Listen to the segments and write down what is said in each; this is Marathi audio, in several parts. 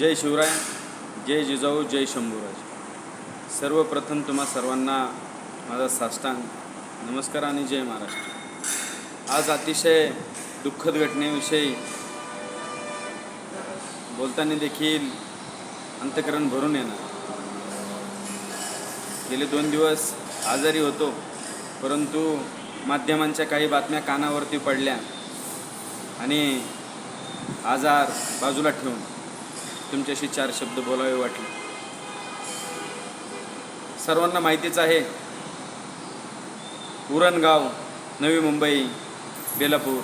जय शिवराय जय जिजाऊ जय शंभूराज. सर्वप्रथम तुम्हा सर्वांना माझा साष्टांग नमस्कार आणि जय महाराष्ट्र. आज अतिशय दुःखद घटनेविषयी बोलताना देखील अंतकरण भरून येणार. गेले दोन दिवस आजारी होतो परंतु माध्यमांच्या काही बातम्या कानावरती पडल्या आणि आजार बाजूला ठेवून तुमच्याशी चार शब्द बोलावे वाटले. सर्वांना माहितीच आहे उरणगाव नवी मुंबई बेलापूर.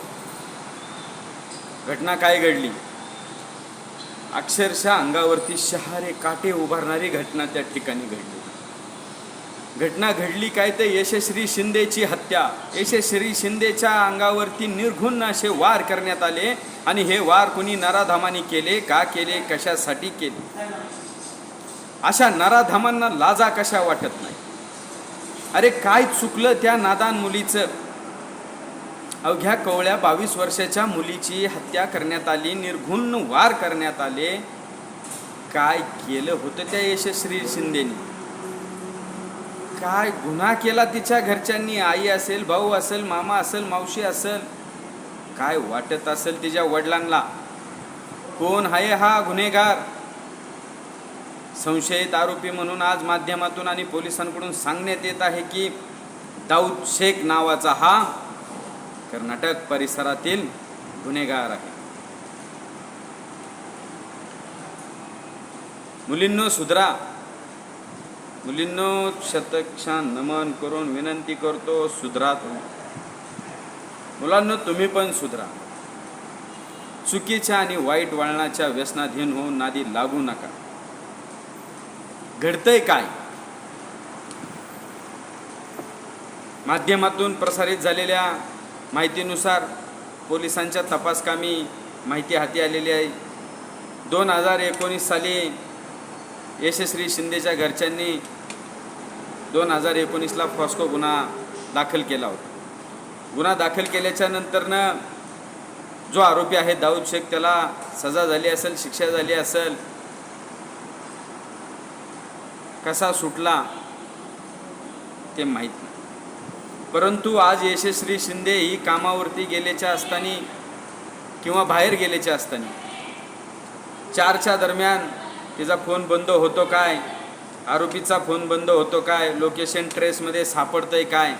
घटना काय घडली? अक्षरशः अंगावरती शहारे काटे उभारणारी घटना त्या ठिकाणी घडली. घटना घडली काय तर यशश्री शिंदेची हत्या. यशश्री शिंदेच्या अंगावरती निर्घुण असे वार करण्यात आले आणि हे वार कोणी नराधामाने केले का केले कशासाठी केले? अशा नराधामांना लाजा कशा वाटत नाही? अरे काय चुकलं त्या नादान मुलीचं? अवघ्या कवळ्या बावीस वर्षाच्या मुलीची हत्या करण्यात आली निर्घुण वार करण्यात आले. काय केलं होतं त्या यशश्री शिंदेनी? काय गुन्हा केला तिच्या घरच्यांनी? आई असेल भाऊ असेल मामा असेल मावशी असेल. काय वाटत असेल तिच्या वडिलांना? कोण आहे हा गुन्हेगार? संशयित आरोपी म्हणून आज माध्यमातून आणि पोलिसांकडून सांगण्यात येत आहे की दाऊद शेख नावाचा हा कर्नाटक परिसरातील गुन्हेगार आहे. मुलींनो सुधरा मुलींनो शतक्षान नमन करून विनंती करतो सुधरा तुम्ही. मुलांना तुम्ही पण सुधरा. चुकीच्या आणि वाईट वळणाच्या व्यसनाधीन होऊन नादी लागू नका. घडतंय काय? माध्यमातून प्रसारित झालेल्या माहितीनुसार पोलिसांच्या तपासकामी माहिती हाती आलेली आहे. दोन हजार एकोणीस साली यशस्वी शिंदेच्या घरच्यांनी दोन हजार एकोणीसला फॉस्को गुन्हा दाखल केला होता. गुन्हा दाखल केल्याच्या नंतरनं जो आरोपी आहे दाऊद शेख त्याला सजा झाली असेल शिक्षा झाली असेल. कसा सुटला ते माहीत नाही. परंतु आज यशस्वी शिंदे ही कामावरती गेल्याच्या असताना किंवा बाहेर गेल्याच्या असताना चारच्या दरम्यान तिचा फोन बंद होतो काय? आरोपीचा फोन बंद होतो काय? लोकेशन ट्रेसमध्ये सापडतंय काय?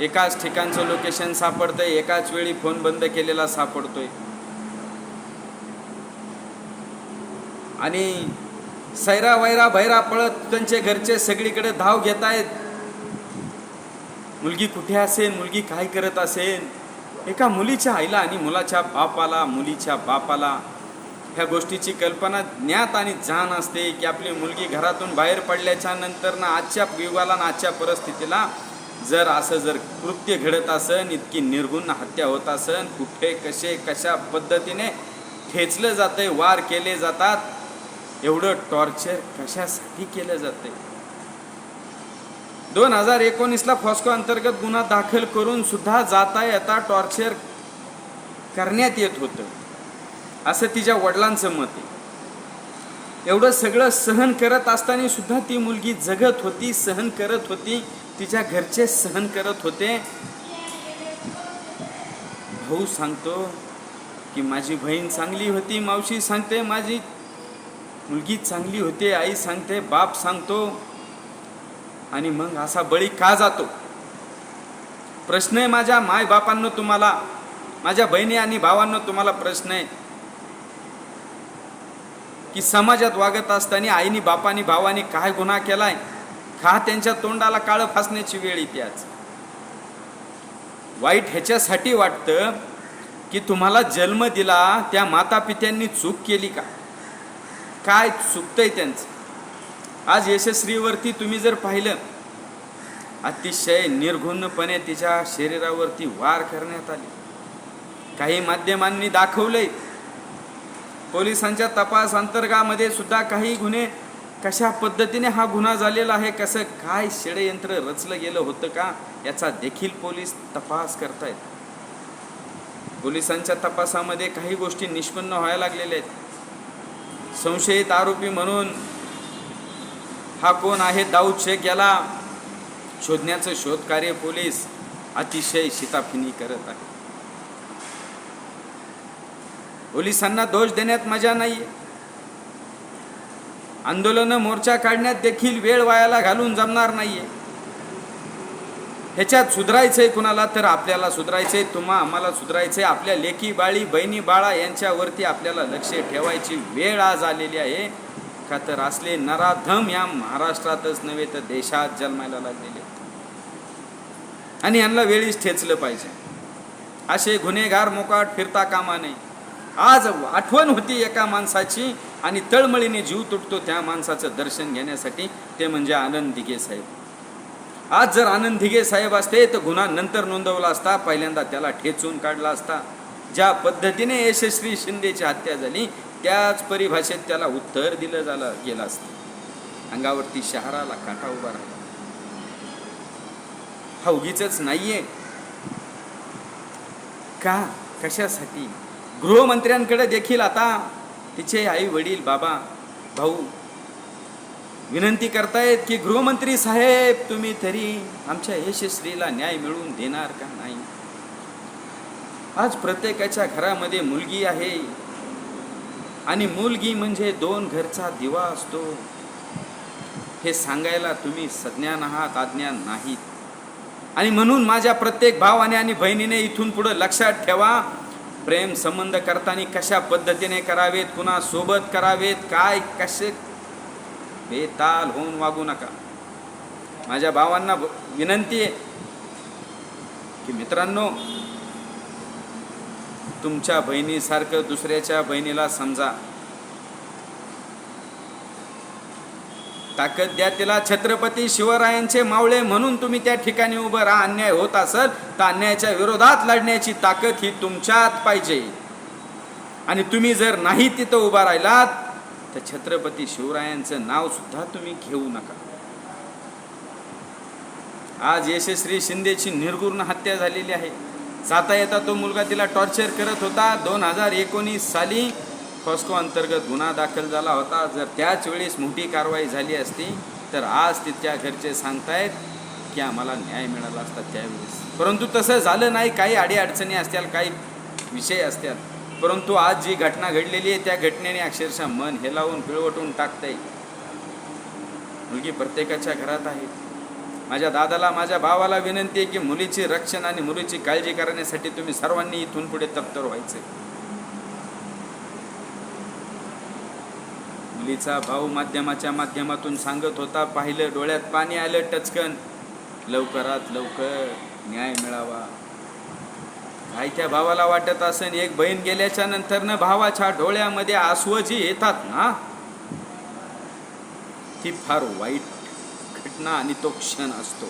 एकाच ठिकाणचं लोकेशन सापडतंय एकाच वेळी फोन बंद केलेला सापडतोय. आणि सैरा वैरा भैरा पळत त्यांचे घरचे सगळीकडे धाव घेत आहेत. मुलगी कुठे असेल? मुलगी काय करत असेल? एका मुलीच्या आईला आणि मुलाच्या बापाला मुलीच्या बापाला ह्या गोष्टीची कल्पना ज्ञात आणि जाण असते की आपली मुलगी घरातून बाहेर पडल्याच्या नंतर ना आजच्या युगाला ना आजच्या परिस्थितीला जर असं जर कृत्य घडत असन इतकी निर्गुण हत्या होत असन कुठे कसे कशा पद्धतीने ठेचलं जातंय वार केले जातात एवढं टॉर्चर कशासाठी केलं जातंय? दोन हजार एकोणीसला फॉस्को अंतर्गत गुन्हा दाखल करून सुद्धा जाता येता टॉर्चर करण्यात येत होतं. असं तिच्या वडिलांचं मत आहे. एवढं सगळं सहन करत असताना सुद्धा ती मुलगी जगत होती सहन करत होती तिच्या घरचे सहन करत होते. भाऊ सांगतो की माझी बहीण चांगली होती मावशी सांगते माझी मुलगी चांगली होते आई सांगते बाप सांगतो. आणि मग असा बळी का जातो? प्रश्न आहे माझ्या मायबापांनं तुम्हाला माझ्या बहिणी आणि भावांना तुम्हाला प्रश्न आहे. की समाजात वागत असताना आईनी बापानी भावानी काय गुन्हा केलाय का त्यांच्या तोंडाला काळं फासण्याची वेळ येते आज? वाईट ह्याच्यासाठी वाटतं की तुम्हाला जन्म दिला त्या माता पित्यांनी चूक केली का? काय चुकतंय त्यांचं? आज यशस्वीवरती तुम्ही जर पाहिलं अतिशय निर्घुणपणे तिच्या शरीरावरती वार करण्यात आले. काही माध्यमांनी दाखवलंय पोलिसांच्या तपास अंतर्गामध्ये सुद्धा काही गुन्हे कशा पद्धतीने हा गुन्हा झालेला आहे कसं काय षडयंत्र रचलं गेलं होतं का याचा देखील पोलीस तपास करतायत. पोलिसांच्या तपासामध्ये काही गोष्टी निष्पन्न व्हायला लागलेल्या आहेत. संशयित आरोपी म्हणून हा कोण आहे दाऊद शेख याला शोधण्याचं शोधकार्य पोलीस अतिशय शिताफिनी करत आहे पोलिसांना दोष देण्यात मजा नाहीये. आंदोलन मोर्चा काढण्यात देखील वेळ वायाला घालून जमणार नाहीये. ह्याच्यात सुधारायचंय कुणाला तर आपल्याला सुधारायचंय. तुम्हा आम्हाला आहे आपल्या लेकी बाळी बहिणी बाळा यांच्यावरती आपल्याला लक्ष ठेवायची वेळ आज आलेली आहे. का तर असले नराधम या महाराष्ट्रातच नव्हे तर देशात जन्मायला लागलेले. आणि यांना वेळीच ठेचलं पाहिजे. असे गुन्हेगार मोकाट फिरता कामा नये. आज आठवण होती एका माणसाची आणि तळमळीने जीव तुटतो त्या माणसाचं दर्शन घेण्यासाठी ते म्हणजे आनंद दिघे साहेब. आज जर आनंद दिघे साहेब असते तर गुन्हा नंतर नोंदवला असता पहिल्यांदा त्याला ठेचून काढला असता. ज्या पद्धतीने यशस्वी शिंदेची हत्या झाली त्याच परिभाषेत त्याला उत्तर दिलं झालं गेलं असतं. अंगावरती शहराला काटा उभा राहिला. हा उगीच नाहीये. का? कशासाठी? गृहमंत्र्यांकडे देखील आता तिचे आई वडील बाबा भाऊ विनंती करतायत की गृहमंत्री साहेब तुम्ही तरी आमच्या यशस्वीला न्याय मिळवून देणार का नाही? आज प्रत्येकाच्या घरामध्ये मुलगी आहे आणि मुलगी म्हणजे दोन घरचा दिवा असतो. हे सांगायला तुम्ही सज्ञान आहात अज्ञान नाहीत. आणि म्हणून माझ्या प्रत्येक भावाने आणि बहिणीने इथून पुढे लक्षात ठेवा प्रेम संबंध करताना कशा पद्धतीने करावेत? कुणा सोबत करावेत? काय कसे? बेताल होऊन वागू नका. माझ्या भावांना विनंती आहे की मित्रांनो तुमच्या बहिणीसारखं दुसऱ्याच्या बहिणीला समजा. ताकद द्या तिला. छत्रपती शिवरायांचे मावळे म्हणून तुम्ही त्या ठिकाणी उभं राहा. अन्याय होत असेल तर अन्यायाच्या विरोधात लढण्याची ताकद ही तुमच्यात पाहिजे. आणि तुम्ही जर नाही तिथं उभा राहिलात तर छत्रपती शिवरायांचं नाव सुद्धा तुम्ही घेऊ नका. आज यशस्वी शिंदेची निर्गुण हत्या झालेली आहे. जाता येता तो मुलगा तिला टॉर्चर करत होता. दोन हजार एकोणीस साली फॉस्को अंतर्गत गुन्हा दाखल झाला होता. जर त्याच वेळेस मोठी कारवाई झाली असती तर आज तिच्या घरचे सांगतायत की आम्हाला न्याय मिळाला असता त्यावेळेस. परंतु तसं झालं नाही. काही अडीअडचणी असतील काही विषय असतात परंतु आज जी घटना घडलेली आहे त्या घटनेने अक्षरशः मन हेलावून पिळवटून टाकतंय. मुलगी प्रत्येकाच्या घरात आहे. माझ्या दादाला माझ्या भावाला विनंती आहे की मुलीचे रक्षण आणि मुलीची काळजी करण्यासाठी तुम्ही सर्वांनी इथून पुढे तप्तर आहे मुलीचा भाऊ माध्यमाच्या माध्यमातून सांगत होता पाहिलं डोळ्यात पाणी आलं टचकन. लवकरात लवकर न्याय मिळावा. आईच्या त्या भावाला वाटत असेल एक बहीण गेल्याच्या नंतरनं भावाच्या डोळ्यामध्ये आसवजी येतात ना? ती फार वाईट घटना आणि तो क्षण असतो.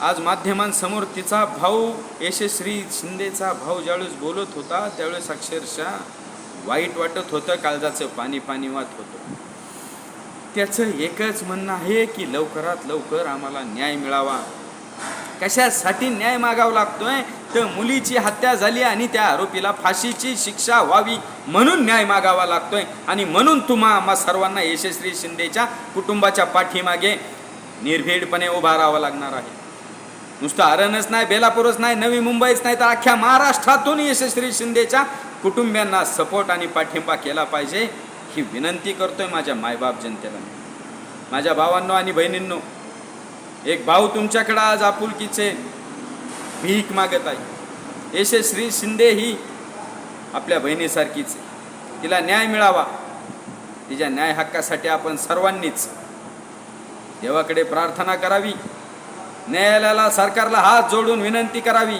आज माध्यमांसमोर तिचा भाऊ यशस्वी शिंदेचा भाऊ ज्यावेळेस बोलत होता त्यावेळेस अक्षरशः वाईट वाटत होतं काळजाचं पाणी पाणी वाहत होतं. त्याचं एकच म्हणणं आहे की लवकरात लवकर आम्हाला न्याय मिळावा. कशासाठी न्याय मागावा लागतोय? तर मुलीची हत्या झाली आणि त्या आरोपीला फाशीची शिक्षा व्हावी म्हणून न्याय मागावा लागतोय. आणि म्हणून तुम्हा आम्हा सर्वांना यशस्वी शिंदेच्या कुटुंबाच्या पाठीमागे निर्भीडपणे उभा राहावं लागणार आहे. नुसतं अरणच नाही बेलापूरच नाही नवी मुंबईच नाही तर अख्ख्या महाराष्ट्रातून यशस्वी शिंदेच्या कुटुंबियांना सपोर्ट आणि पाठिंबा केला पाहिजे ही विनंती करतोय माझ्या मायबाप जनतेला. माझ्या भावांनो आणि बहिणींनो एक भाऊ तुमच्याकडं आज आपुलकीचे भीक मागत आहे. यशस्वी शिंदे ही आपल्या बहिणीसारखीच तिला न्याय मिळावा. तिच्या न्याय हक्कासाठी आपण सर्वांनीच देवाकडे प्रार्थना करावी. न्यायालयाला सरकारला हात जोडून विनंती करावी.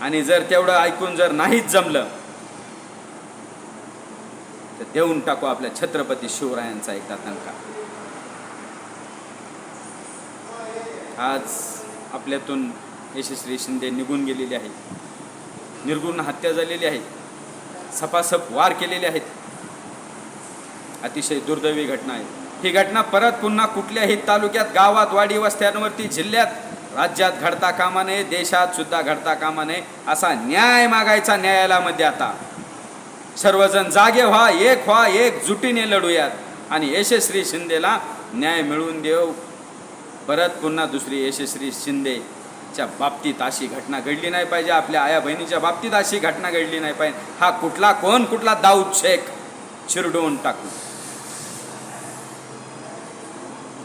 आणि जर तेवढं ऐकून जर नाहीच जमलं तर देऊन टाकू आपल्या छत्रपती शिवरायांचा एकदा तंका. आज आपल्यातून यशस्वी शिंदे निघून गेलेले आहे निर्गुण हत्या झालेली आहे. सपासप वार केलेले आहेत. अतिशय दुर्दैवी घटना आहे. ही घटना परत पुन्हा कुठल्याही तालुक्यात गावात वाडी वस्त्यांवरती जिल्ह्यात राज्यात घडता कामा नये देशात सुद्धा घडता कामा नये असा न्याय मागायचा न्यायालयामध्ये आता. सर्वजण जागे व्हा एक व्हा एक जुटीने लढूयात. आणि यशस्वी शिंदेला न्याय मिळवून देव परत पुन्हा दुसरी यशस्वी शिंदेच्या बाबतीत अशी घटना घडली नाही पाहिजे. आपल्या आया बहिणीच्या बाबतीत अशी घटना घडली नाही पाहिजे. हा कुठला कोण कुठला दाऊद शेख? चिरडवून टाकू.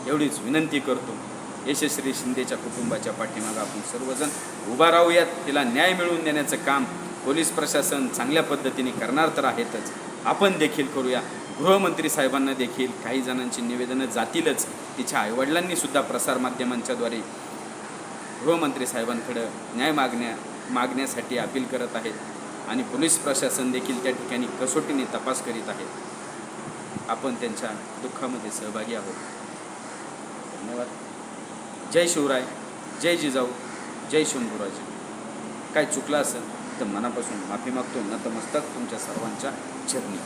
एवढीच विनंती करतो. यशस्वी शिंदेच्या कुटुंबाच्या पाठीमागं आपण सर्वजण उभा राहूयात. तिला न्याय मिळवून देण्याचं काम पोलीस प्रशासन चांगल्या पद्धतीने करणार तर आहेतच. आपण देखील करूया. गृहमंत्री साहेबांना देखील काही जणांची निवेदनं जातीलच. तिच्या आईवडिलांनी सुद्धा प्रसारमाध्यमांच्याद्वारे गृहमंत्री साहेबांकडं न्याय मागण्या मागण्यासाठी अपील करत आहेत आणि पोलीस प्रशासन देखील त्या ठिकाणी कसोटीने तपास करीत आहेत आपण त्यांच्या दुःखामध्ये सहभागी आहोत. धन्यवाद. जय शिवराय जय जिजाऊ जय शंभूराजे. काय चुकलं असेल तर मनापासून माफी मागतो नतमस्तक तुमच्या सर्वांच्या चरणी.